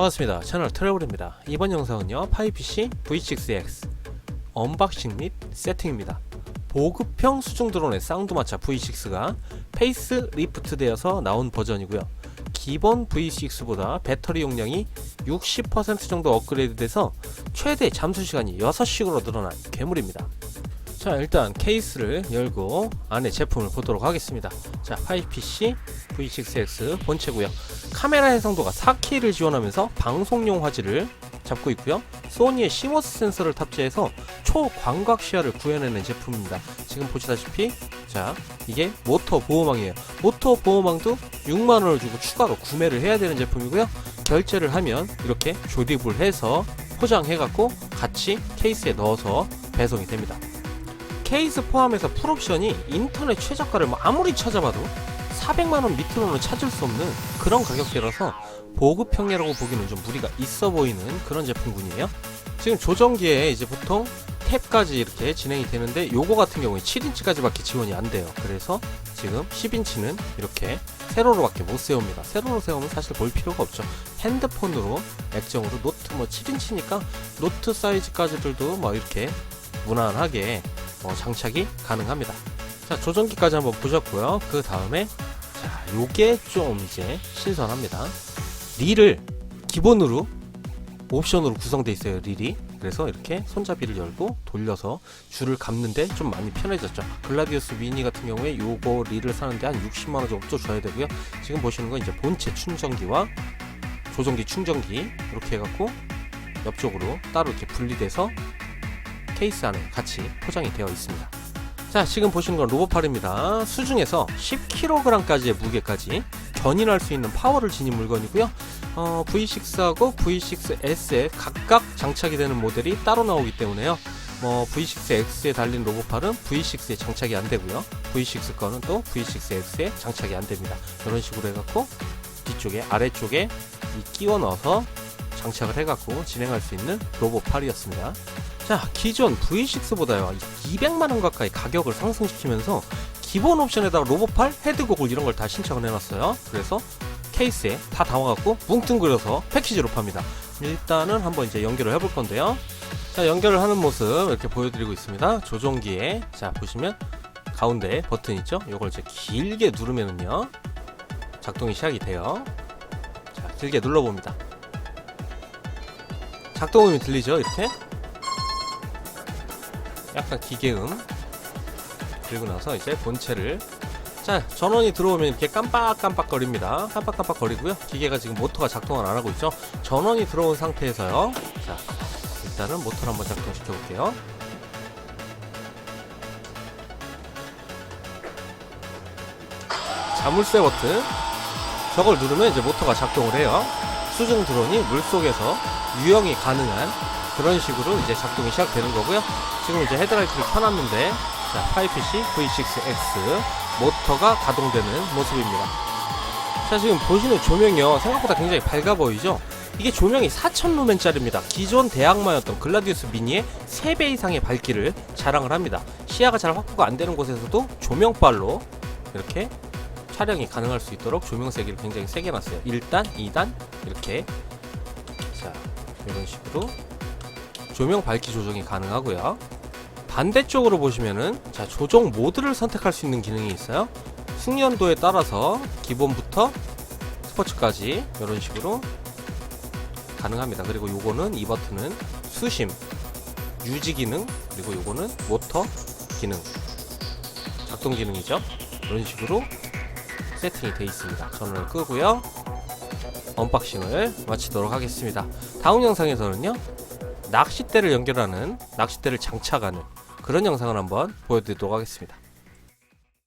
반갑습니다. 채널 트래블입니다. 이번 영상은요, 파이PC V6X 언박싱 및 세팅입니다. 보급형 수중 드론의 쌍두마차 V6가 페이스 리프트 되어서 나온 버전이고요. 기본 V6보다 배터리 용량이 60% 정도 업그레이드 돼서 최대 잠수 시간이 6시간으로 늘어난 괴물입니다. 자 일단 케이스를 열고 안에 제품을 보도록 하겠습니다. 자 파이PC V6X 본체고요. 카메라 해상도가 4K를 지원하면서 방송용 화질을 잡고 있고요. 소니의 시모스 센서를 탑재해서 초광각 시야를 구현해낸 제품입니다. 지금 보시다시피 자 이게 모터 보호망이에요. 모터 보호망도 6만원을 주고 추가로 구매를 해야 되는 제품이고요. 결제를 하면 이렇게 조립을 해서 포장해갖고 같이 케이스에 넣어서 배송이 됩니다 케이스 포함해서 풀옵션이 인터넷 최저가를 뭐 아무리 찾아봐도 400만원 밑으로는 찾을 수 없는 그런 가격대라서 보급형이라고 보기는 좀 무리가 있어 보이는 그런 제품군이에요. 지금 조정기에 이제 보통 탭까지 이렇게 진행이 되는데 요거 같은 경우에 7인치까지 밖에 지원이 안 돼요. 그래서 지금 10인치는 이렇게 세로로 밖에 못 세웁니다. 세로로 세우면 사실 볼 필요가 없죠. 핸드폰으로 액정으로 노트 뭐 7인치니까 노트 사이즈까지들도 뭐 이렇게 무난하게 어, 장착이 가능합니다. 자, 조정기까지 한번 보셨고요. 그 다음에 자, 요게 좀 이제 신선합니다. 릴을 기본으로 옵션으로 구성되어 있어요. 릴이. 그래서 이렇게 손잡이를 열고 돌려서 줄을 감는데 좀 많이 편해졌죠. 글라디우스 미니 같은 경우에 요거 릴을 사는데 한 60만 원 정도 줘야 되고요. 지금 보시는 건 이제 본체 충전기와 조정기 충전기 이렇게 해갖고 옆쪽으로 따로 이렇게 분리돼서 케이스 안에 같이 포장이 되어 있습니다. 자, 지금 보시는 건 로봇팔입니다. 수중에서 10kg까지의 무게까지 견인할 수 있는 파워를 지닌 물건이고요. 어, V6하고 V6S에 각각 장착이 되는 모델이 따로 나오기 때문에요. 뭐 V6X에 달린 로봇팔은 V6에 장착이 안 되고요. V6 거는 또 V6X에 장착이 안 됩니다. 이런 식으로 해갖고 뒤쪽에 아래쪽에 이 끼워 넣어서 장착을 해갖고 진행할 수 있는 로봇팔이었습니다. 자, 기존 V6보다요, 200만원 가까이 가격을 상승시키면서 기본 옵션에다가 로봇팔, 헤드고글 이런 걸 다 신청을 해놨어요. 그래서 케이스에 다 담아갖고 뭉뚱그려서 패키지로 팝니다. 일단은 한번 이제 연결을 해볼 건데요. 자, 연결을 하는 모습 이렇게 보여드리고 있습니다. 조종기에, 자, 보시면 가운데 버튼 있죠? 이걸 이제 길게 누르면은요, 작동이 시작이 돼요. 자, 길게 눌러봅니다. 작동음이 들리죠? 이렇게? 약간 기계음. 그리고 나서 이제 본체를. 자 전원이 들어오면 이렇게 깜빡깜빡 거립니다. 깜빡깜빡 거리고요. 기계가 지금 모터가 작동을 안 하고 있죠. 전원이 들어온 상태에서요. 자 일단은 모터를 한번 작동시켜 볼게요. 자물쇠 버튼. 저걸 누르면 이제 모터가 작동을 해요. 수중 드론이 물속에서 유영이 가능한 그런 식으로 이제 작동이 시작되는 거고요. 지금 이제 헤드라이트를 켜놨는데 자, 파이PC V6X 모터가 가동되는 모습입니다. 자, 지금 보시는 조명이요. 생각보다 굉장히 밝아 보이죠? 이게 조명이 4000루멘짜리입니다. 기존 대학마였던 글라디우스 미니의 3배 이상의 밝기를 자랑을 합니다. 시야가 잘 확보가 안 되는 곳에서도 조명빨로 이렇게 촬영이 가능할 수 있도록 조명 세기를 굉장히 세게 놨어요. 1단, 2단 이렇게 자, 이런 식으로 조명 밝기 조정이 가능하고요. 반대쪽으로 보시면은 자 조정 모드를 선택할 수 있는 기능이 있어요. 숙련도에 따라서 기본부터 스포츠까지 이런 식으로 가능합니다. 그리고 요거는 이 버튼은 수심, 유지 기능, 그리고 요거는 모터 기능, 작동 기능이죠. 이런 식으로 세팅이 되어 있습니다. 전원을 끄고요. 언박싱을 마치도록 하겠습니다. 다음 영상에서는요. 낚싯대를 연결하는 낚싯대를 장착하는 그런 영상을 한번 보여드리도록 하겠습니다.